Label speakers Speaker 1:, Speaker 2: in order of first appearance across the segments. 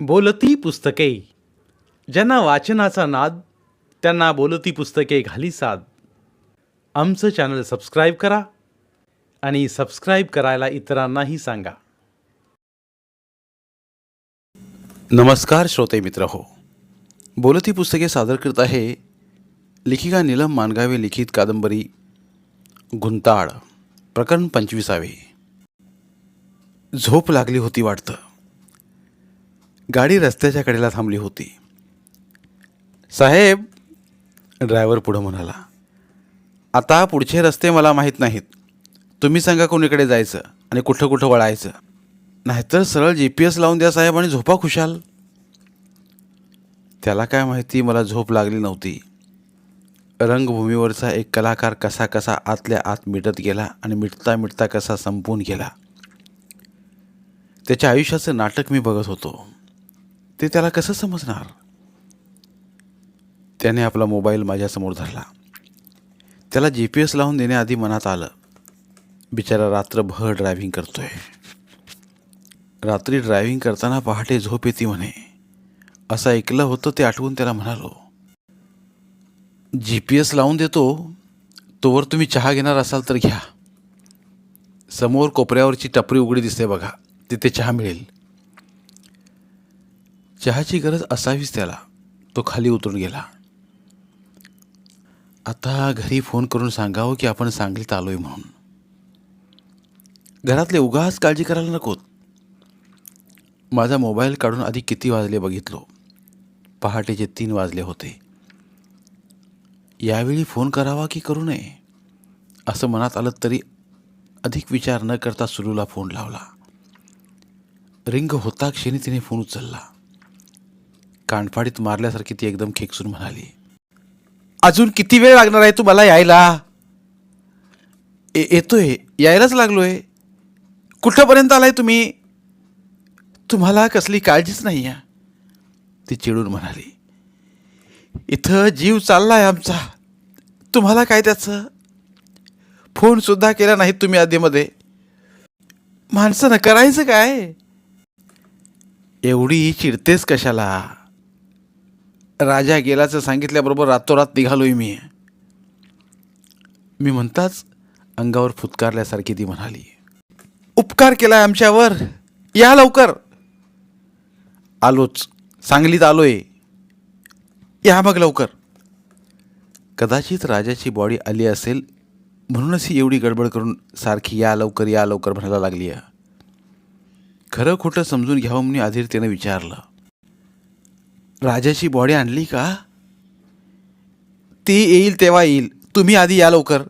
Speaker 1: बोलती पुस्तके. ज्यांना वाचनाचा नाद त्यांना बोलती पुस्तके घाली साद. आमचं चॅनल सबस्क्राईब करा आणि सबस्क्राईब करायला इतरांनाही सांगा. नमस्कार श्रोते मित्र हो. बोलती पुस्तके सादर करत आहे लेखिका नीलम मानगावे लिखित कादंबरी गुंताळ प्रकरण पंचवीसावे. झोप लागली होती वाटतं. गाडी रस्त्याच्या कडेला थांबली होती. साहेब ड्रायव्हर पुढं म्हणाला आता पुढचे रस्ते मला माहीत नाहीत. तुम्ही सांगा कोणीकडे जायचं आणि कुठं कुठं वळायचं. नाहीतर सरळ जी पी एस लावून द्या साहेब आणि झोपा खुशाल. त्याला काय माहिती मला झोप लागली नव्हती. रंगभूमीवरचा एक कलाकार कसा कसा आतल्या आत मिटत गेला आणि मिटता मिटता कसा संपून गेला. त्याच्या आयुष्याचं नाटक मी बघत होतो. ते त्याला कसं समजणार? त्याने आपला मोबाईल माझ्यासमोर धरला. त्याला जी पी एस लावून देण्याआधी मनात आलं बिचारा रात्रभर ड्रायव्हिंग करतोय. रात्री ड्रायव्हिंग करताना पहाटे झोप येते म्हणे. असं ऐकलं होतं ते आठवून त्याला म्हणालो जी पी एस लावून देतो तोवर तुम्ही चहा घेणार असाल तर घ्या. समोर कोपऱ्यावरची टपरी उघडी दिसते बघा तिथे चहा मिळेल. चहाची गरज असावीच त्याला. तो खाली उतरून गेला. आता घरी फोन करून सांगावं की आपण सांगलीत आलोय म्हणून. घरातले उगाच काळजी करायला नकोत. माझा मोबाईल काढून आधी किती वाजले बघितलो. पहाटेचे तीन वाजले होते. यावेळी फोन करावा की करू नये? असं मनात आलं तरी अधिक विचार न करता सुलूला फोन लावला. रिंग होता क्षणी तिने फोन उचलला. कानफाडीत मारल्यासारखी ती एकदम खेकसून म्हणाली अजून किती वेळ लागणार आहे तुम्हाला यायला? येतोय. यायलाच लागलोय. कुठंपर्यंत आलाय तुम्ही? तुम्हाला कसली काळजीच नाही आहे ती चिडून म्हणाली इथं जीव चाललाय आमचा. तुम्हाला काय त्याचं? फोनसुद्धा केला नाहीत तुम्ही आधीमध्ये माणसानं करायचं काय? एवढी चिडतेस कशाला? राजा गेल्याचं सांगितल्याबरोबर रातोरात निघालोय मी. मी म्हणताच अंगावर फुतकारल्यासारखी ती म्हणाली उपकार केलाय आमच्यावर. या लवकर. आलोच सांगलीत आलोय. या मग लवकर. कदाचित राजाची बॉडी आली असेल म्हणूनच ही एवढी गडबड करून सारखी या लवकर या लवकर म्हणायला लागली आहे खरं खोटं समजून घ्यावं म्हणून अधीरतेनं विचारलं. राजाची बॉडी आणली का? ती येईल तेव्हा येईल. तुम्ही आधी या लवकर.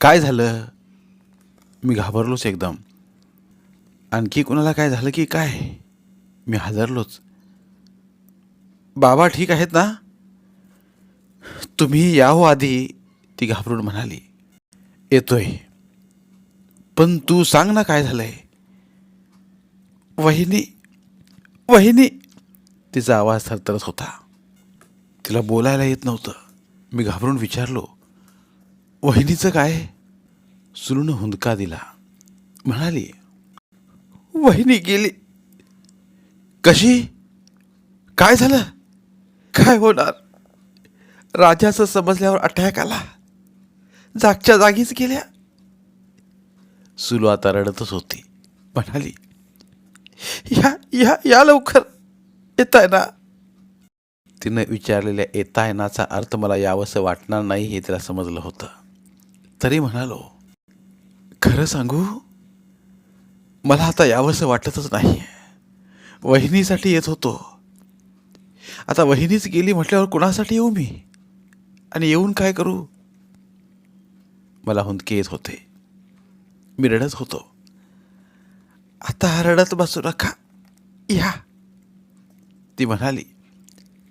Speaker 1: काय झालं? मी घाबरलोच एकदम. आणखी कुणाला काय झालं की काय? मी हादरलोच. बाबा ठीक आहेत ना? तुम्ही या हो आधी ती घाबरून म्हणाली. येतोय. पण तू सांग ना काय झालंय. वहिनी वहिनी तिचा आवाज थरथरत होता. तिला बोलायला येत नव्हतं. मी घाबरून विचारलो वहिनीचं काय? सुनून हुंदका दिला. म्हणाली वहिनी गेली. कशी? काय झालं? काय होणार? राजाचं समजल्यावर अटॅक आला. जागच्या जागीच गेल्या. सुलू आता रडतच होती. म्हणाली या या या लवकर येतायना. ना तिनं विचारलेल्या येतायनाचा अर्थ मला यावंसं वाटणार नाही हे तिला समजलं होतं. तरी म्हणालो खरं सांगू? मला आता यावंसं वाटतच नाही. वहिनीसाठी येत होतो. आता वहिनीच गेली म्हटल्यावर कुणासाठी येऊ मी? आणि येऊन काय करू? मला हुंदके येत होते. मी रडत होतो. आता रडत बसू नका. या. ती म्हणाली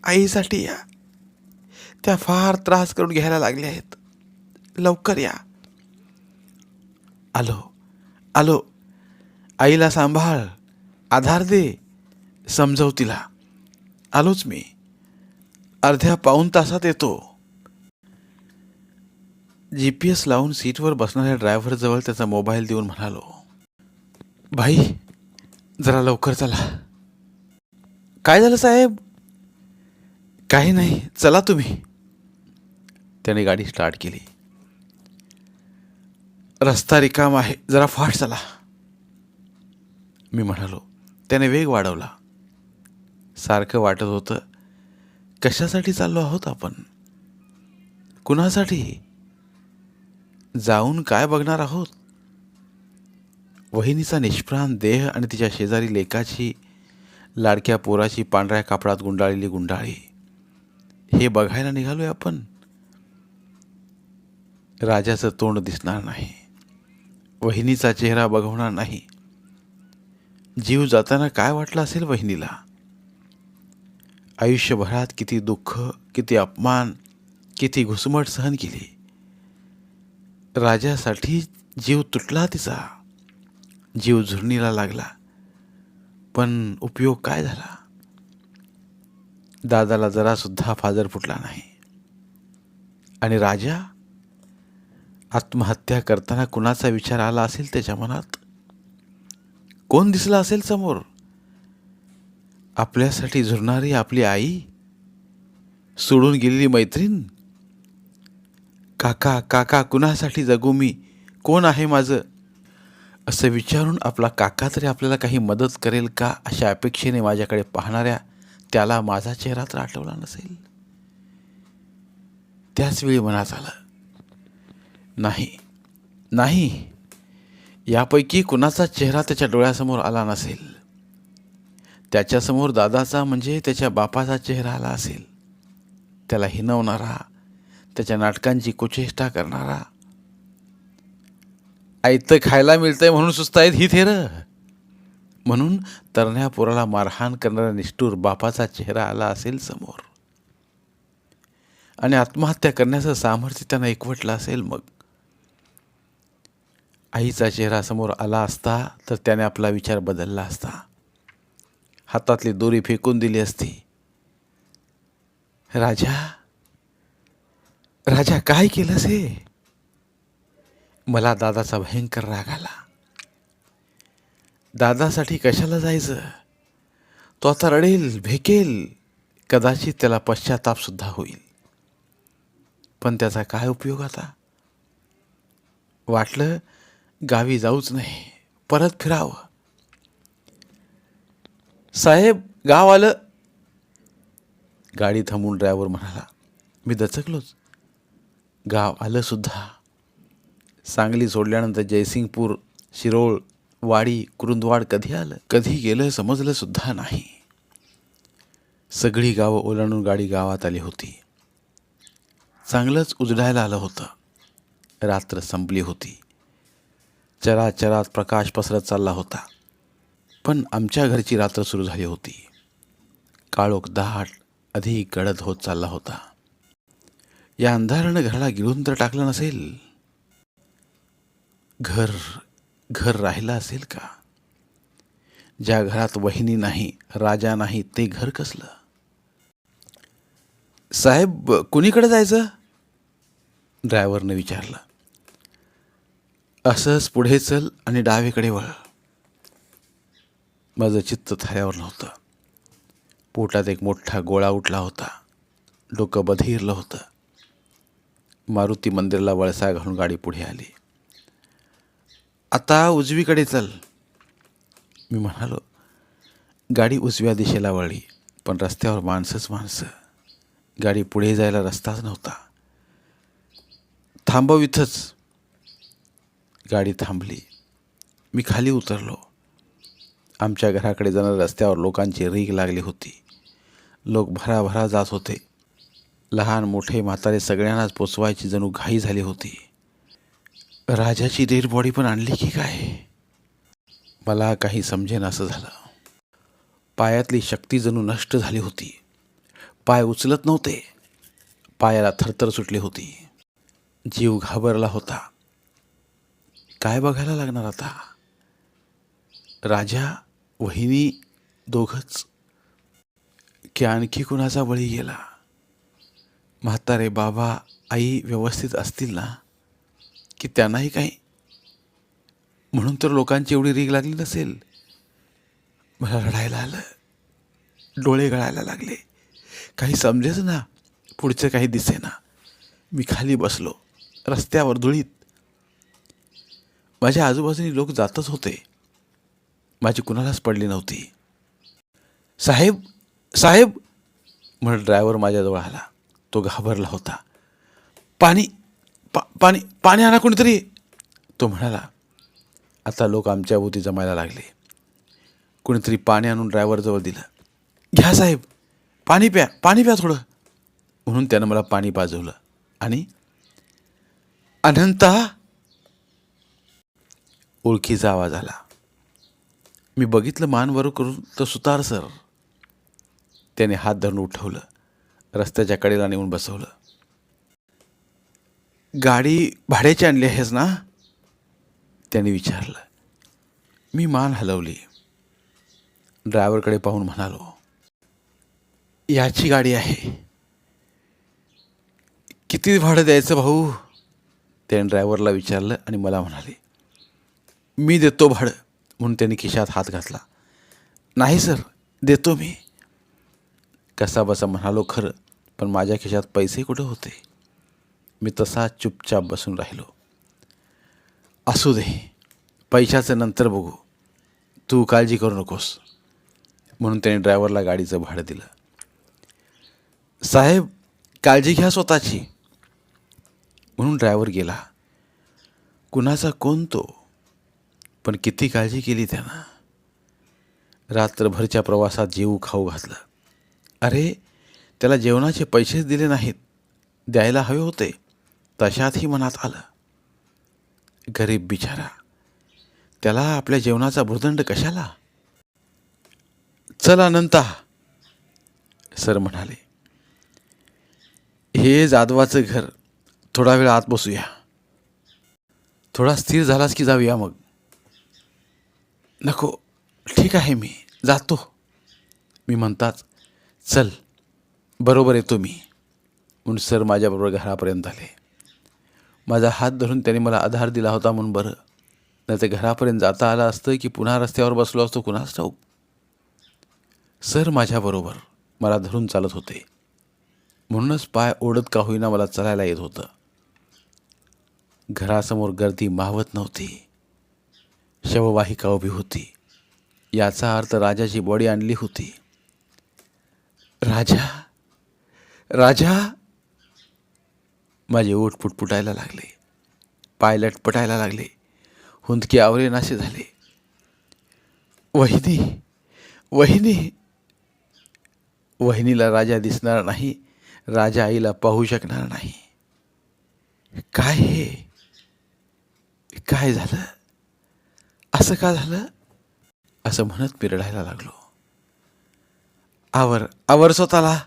Speaker 1: आईसाठी या. त्या फार त्रास करून घ्यायला लागल्या आहेत. लवकर या. आलो आलो. आईला सांभाळ. आधार दे. समजव तिला. आलोच मी. अर्ध्या पाऊण तासात येतो. जी पी एस लावून सीटवर बसणाऱ्या ड्रायव्हरजवळ त्याचा मोबाईल देऊन म्हणालो भाई जरा लवकर चला. काय झालं साहेब? काही नाही चला तुम्ही. त्याने गाडी स्टार्ट केली. रस्ता रिकाम आहे जरा फास्ट चला. मी म्हणालो त्याने वेग वाढवला. सारखं वाटत होतं कशासाठी चाललो आहोत आपण? कुणासाठी? जाऊन काय बघणार आहोत? वहिनीचा निष्प्राण देह आणि तिच्या शेजारी लेकाची लाडक्या पोराची पांढऱ्या कापडात गुंडाळलेली गुंडाळी. हे बघायला निघालोय आपण. राजाचं तोंड दिसणार नाही. वहिनीचा चेहरा बघवणार नाही. जीव जाताना काय वाटलं असेल वहिनीला? आयुष्यभरात किती दुःख किती अपमान किती घुसमट सहन केली. राजासाठी जीव तुटला तिचा. जीव झुरणीला लागला. पण उपयोग काय झाला? दादाला जरासुद्धा फादर फुटला नाही. आणि राजा? आत्महत्या करताना कुणाचा विचार आला असेल त्याच्या मनात? कोण दिसला असेल समोर? आपल्यासाठी झुरणारी आपली आई? सोडून गेलेली मैत्रीण? काका काका कुणासाठी जगू मी? कोण आहे माझं? असं विचारून आपला काका तरी आपल्याला काही मदत करेल का अशा अपेक्षेने माझ्याकडे पाहणाऱ्या त्याला माझा चेहरा तर आठवला नसेल? त्याचवेळी मनात आलं नाही नाही यापैकी कुणाचा चेहरा त्याच्या डोळ्यासमोर आला नसेल? त्याच्यासमोर दादाचा म्हणजे त्याच्या बापाचा चेहरा आला असेल? त्याला हिनवणारा त्याच्या नाटकांची कुचेष्टा करणारा आयतं खायला मिळतंय म्हणून सुस्त आहेत ही थेर. म्हणून तरण्या पोराला मारहाण करणारा निष्ठूर बापाचा चेहरा आला असेल समोर. आणि आत्महत्या करण्याचं सामर्थ्य त्यांना एकवटलं असेल मग. आईचा चेहरा समोर आला असता तर त्याने आपला विचार बदलला असता. हातातली दोरी फेकून दिली असती. राजा राजा काय केलंस हे? मला दादाचा भयंकर राग आला. दादासाठी कशाला जायचं? तो आता रडेल भेकेल कदाचित त्याला पश्चातापसुद्धा होईल. पण त्याचा काय उपयोग आता? वाटलं गावी जाऊच नाही परत फिरावं. साहेब गाव आलं. गाडी थांबून ड्रायव्हर म्हणाला मी दचकलोच. गाव आलं सुद्धा. सांगली सोडल्यानंतर जयसिंगपूर शिरोळ वाडी कुरुंदवाड कधी आलं? कधी गेलं समजलं सुद्धा नाही. सगळी गावं ओलांडून गाडी गावात आली होती. चांगलंच उजडायला आलं होतं. रात्र संपली होती. चराचरात प्रकाश पसरत चालला होता. पण आमच्या घरची रात्र सुरू झाली होती. काळोख दाट अधिक गडद होत चालला होता. या अंधारानं घराला गिळून तर टाकलं नसेल? घर घर राहिलं असेल का? ज्या घरात वहिनी नाही राजा नाही ते घर कसलं? साहेब कुणीकडे जायचं? ड्रायव्हरनं विचारलं. असंच पुढे चल आणि डावीकडे वळ. माझं चित्त थाऱ्यावर नव्हतं. पोटात एक मोठा गोळा उठला होता. डोकं बधिरलं होतं. मारुती मंदिराला वळसा घालून गाडी पुढे आली. आता उजवीकडे चल. मी म्हणालो गाडी उजव्या दिशेला वळली पण रस्त्यावर माणसंच माणसं. गाडी पुढे जायला रस्ताच नव्हता. थांबव इथंच. गाडी थांबली. मी खाली उतरलो. आमच्या घराकडे जाणाऱ्या रस्त्यावर लोकांची रीग लागली होती. लोक भराभरा जात होते. लहान मोठे म्हातारे सगळ्यांनाच पोचवायची जणू घाई झाली होती. राजाची डेड बॉडी पण आणली की काय? मला काही समजेन असं झालं. पायातली शक्ती जणू नष्ट झाली होती. पाय उचलत नव्हते. पायाला थरथर सुटली होती. जीव घाबरला होता. काय बघायला लागणार आता? राजा वहिनी दोघंच. की आणखी कुणाचा बळी गेला? म्हातारे बाबा आई व्यवस्थित असतील ना? की त्यांनाही काही. म्हणून तर लोकांची एवढी रीग लागली नसेल. मला रडायला आलं. डोळे गळायला लागले. काही समजेच ना. पुढचं काही दिसेना. मी खाली बसलो. रस्त्यावर धुळीत. माझ्या आजूबाजूनी लोक जातच होते. माझी कुणालाच पडली नव्हती. साहेब साहेब! म्हणून ड्रायव्हर माझ्याजवळ आला. तो घाबरला होता. पाणी पा पाणी पाणी आणा कोणीतरी. तो म्हणाला आता लोक आमच्या भोवती जमायला लागले. कोणीतरी पाणी आणून ड्रायव्हरजवळ दिलं. घ्या साहेब पाणी प्या पाणी प्या थोडं. म्हणून त्यानं मला पाणी पाजवलं आणि अनंता ओळखीचा आवाज आला. मी बघितलं मान वर करून तर सुतार सर. त्याने हात धरून उठवलं. रस्त्याच्या कडेला नेऊन बसवलं. गाडी भाड्याची आणली आहेस ना? त्याने विचारलं. मी मान हलवली. ड्रायव्हरकडे पाहून म्हणालो याची गाडी आहे. किती भाडं द्यायचं भाऊ? त्याने ड्रायव्हरला विचारलं आणि मला म्हणाले मी देतो भाडं. म्हणून त्याने खिशात हात घातला. नाही सर देतो मी. कसा बसा म्हणालो खरं पण माझ्या खिशात पैसे कुठं होते? मी तसा चुपचाप बसून राहिलो. असू दे पैशाचं नंतर बघू. तू काळजी करू नकोस. म्हणून त्याने ड्रायव्हरला गाडीचं भाडं दिलं. साहेब काळजी घ्या स्वतःची. म्हणून ड्रायव्हर गेला. कुणाचा कोण तो? पण किती काळजी केली त्यानं. रात्रभरच्या प्रवासात जीव खाऊ घातलं. अरे त्याला जेवणाचे पैसेच दिले नाहीत. द्यायला हवे होते. तशातही मनात आलं. गरीब बिचारा त्याला आपल्या जेवणाचा भुर्दंड कशाला? चल अनंता सर म्हणाले. हे जाधवाचं घर थोडा वेळ आत बसूया. थोडा स्थिर झालास की जाऊया मग. नको ठीक आहे मी जातो. मी म्हणताच चल बरोबर येतो मी. म्हणून सर माझ्याबरोबर घरापर्यंत आले. माझा हात धरून त्याने मला आधार दिला होता म्हणून बरं. नाही ते घरापर्यंत जाता आलं असतं की पुन्हा रस्त्यावर बसलो असतो कुणास ठाऊक? सर माझ्याबरोबर मला धरून चालत होते. म्हणूनच पाय ओढत का होईना मला चालायला येत होतं. घरासमोर गर्दी मावत नव्हती. शववाहिका उभी होती. याचा अर्थ राजाची बॉडी आणली होती. राजा? राजा? माझे ओठ पुटपुटायला लागले. पाय लटपटायला लागले. हुंदके आवरे नाशे झाले. वहिनी वहिनी वहिनीला राजा दिसणार नाही राजा आईला पाहू शकणार नाही. काय हे? काय झालं? असं का झालं? असं म्हणत मी रडायला लागलो. आवर आवर स्वतःला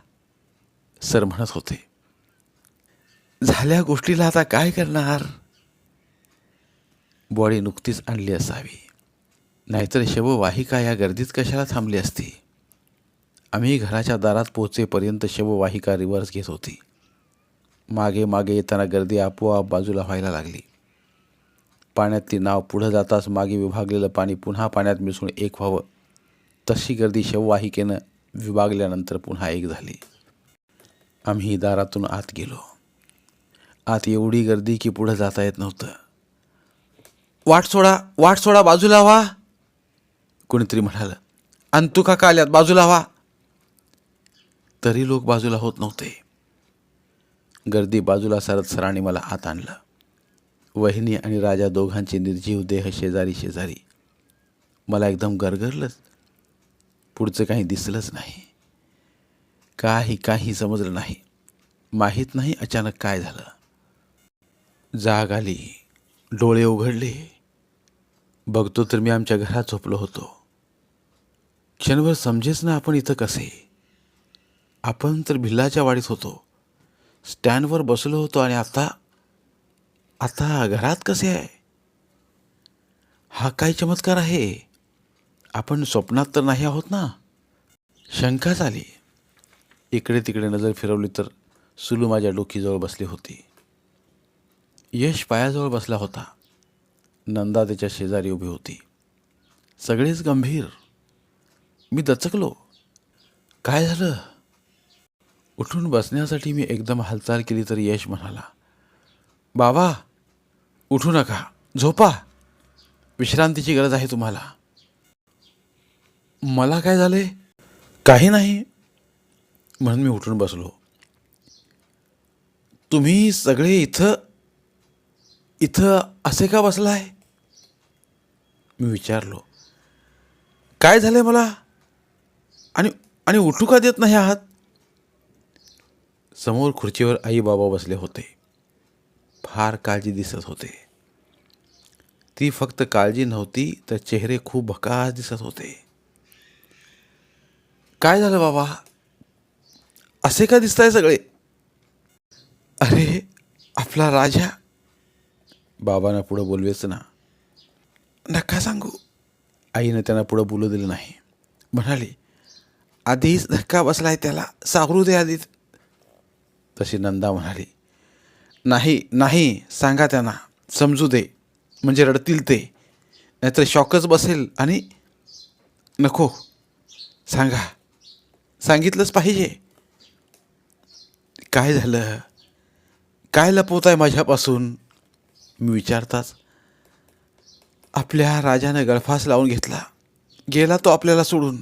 Speaker 1: सर म्हणत होते. झाल्या गोष्टीला आता काय करणार? बॉडी नुकतीच आणली असावी. नाहीतर शववाहिका या गर्दीत कशाला थांबली असती? आम्ही घराच्या दारात पोहोचेपर्यंत शववाहिका रिव्हर्स घेत होती. मागे मागे येताना गर्दी आपोआप बाजूला व्हायला लागली. पाण्यातली नाव पुढं जाताच मागे विभागलेलं पाणी पुन्हा पाण्यात मिसळून एक व्हावं. तशी गर्दी शववाहिकेनं विभागल्यानंतर पुन्हा एक झाली. आम्ही दारातून आत गेलो. आत एवढी गर्दी की पुढं जाता येत नव्हतं. वाट सोडा वाट सोडा बाजूला व्हा कोणीतरी म्हणालं अंतू काका आल्यात बाजूला व्हा तरी लोक बाजूला होत नव्हते. गर्दी बाजूला सरत सरांनी मला आत आणलं. वहिनी आणि राजा दोघांचे निर्जीव देह शेजारी शेजारी. मला एकदम गरगरलंच. पुढचं काही दिसलंच नाही. काही काही समजलं नाही. माहीत नाही अचानक काय झालं. जाग आली. डोळे उघडले. बघतो तर मी आमच्या घरात झोपलो होतो. क्षणभर समजेच ना आपण इथं कसे. आपण तर भिल्लाच्या वाडीत होतो. स्टँडवर बसलो होतो आणि आता आता घरात कसे आहे? हा काय चमत्कार आहे? आपण स्वप्नात तर नाही आहोत ना? शंकाच आली. इकडे तिकडे नजर फिरवली तर सुलू माझ्या डोकीजवळ बसली होती. यश पायाजवळ बसला होता. नंदा त्याच्या शेजारी उभी होती. सगळेच गंभीर. मी दचकलो. काय झालं? उठून बसण्यासाठी मी एकदम हालचाल केली तर यश म्हणाला बाबा उठू नका. झोपा. विश्रांतीची गरज आहे तुम्हाला. मला काय झाले? काही नाही. म्हणून मी उठून बसलो. तुम्ही सगळे इथं इथं असे का बसला आहे मी विचारलो. काय झालंय मला? आणि आणि उठू का देत नाही आहात? समोर खुर्चीवर आई बाबा बसले होते. फार काळजी दिसत होते. ती फक्त काळजी नव्हती तर चेहरे खूप भकास दिसत होते. काय झालं बाबा? असे का दिसताय सगळे? अरे आपला राजा बाबांना पुढं बोलवेच ना. नका सांगू. आईनं त्यांना पुढं बोलू दिलं नाही. म्हणाली आधीच धक्का बसलाय त्याला सावरू दे आधीच. तशी नंदा म्हणाली नाही नाही सांगा त्यांना समजू दे म्हणजे रडतील ते. नाहीतर शॉकच बसेल आणि नको. सांगा सांगितलंच पाहिजे. काय झालं? काय लपवत आहे माझ्यापासून? मी विचारताच आपल्या राजानं गळफास लावून घेतला. गेला तो आपल्याला सोडून.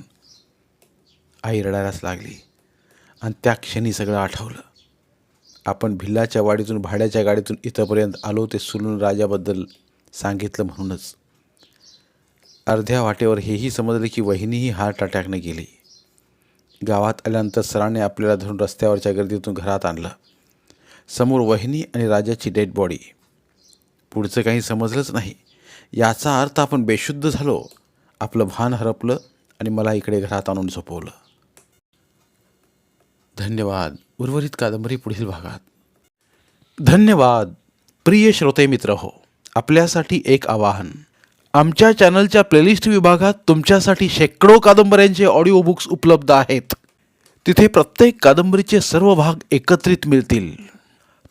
Speaker 1: आई रडायलाच लागली आणि त्या क्षणी सगळं आठवलं. आपण भिल्लाच्या वाडीतून भाड्याच्या गाडीतून इथंपर्यंत आलो ते सुलून राजाबद्दल सांगितलं म्हणूनच. अर्ध्या वाटेवर हेही समजलं की वहिनीही हार्ट अटॅकने गेली. गावात आल्यानंतर सराने आपल्याला धरून रस्त्यावरच्या गर्दीतून घरात आणलं. समोर वहिनी आणि राजाची डेड बॉडी. पुढचं काही समजलंच नाही. याचा अर्थ आपण बेशुद्ध झालो आपलं भान हरपलं आणि मला इकडे घरात आणून झोपवलं. धन्यवाद. उर्वरित कादंबरी पुढील भागात. धन्यवाद. प्रिय श्रोते मित्र हो आपल्यासाठी एक आवाहन. आमच्या चॅनलच्या प्लेलिस्ट विभागात तुमच्यासाठी शेकडो कादंबऱ्यांचे ऑडिओ बुक्स उपलब्ध आहेत. तिथे प्रत्येक कादंबरीचे सर्व भाग एकत्रित मिळतील.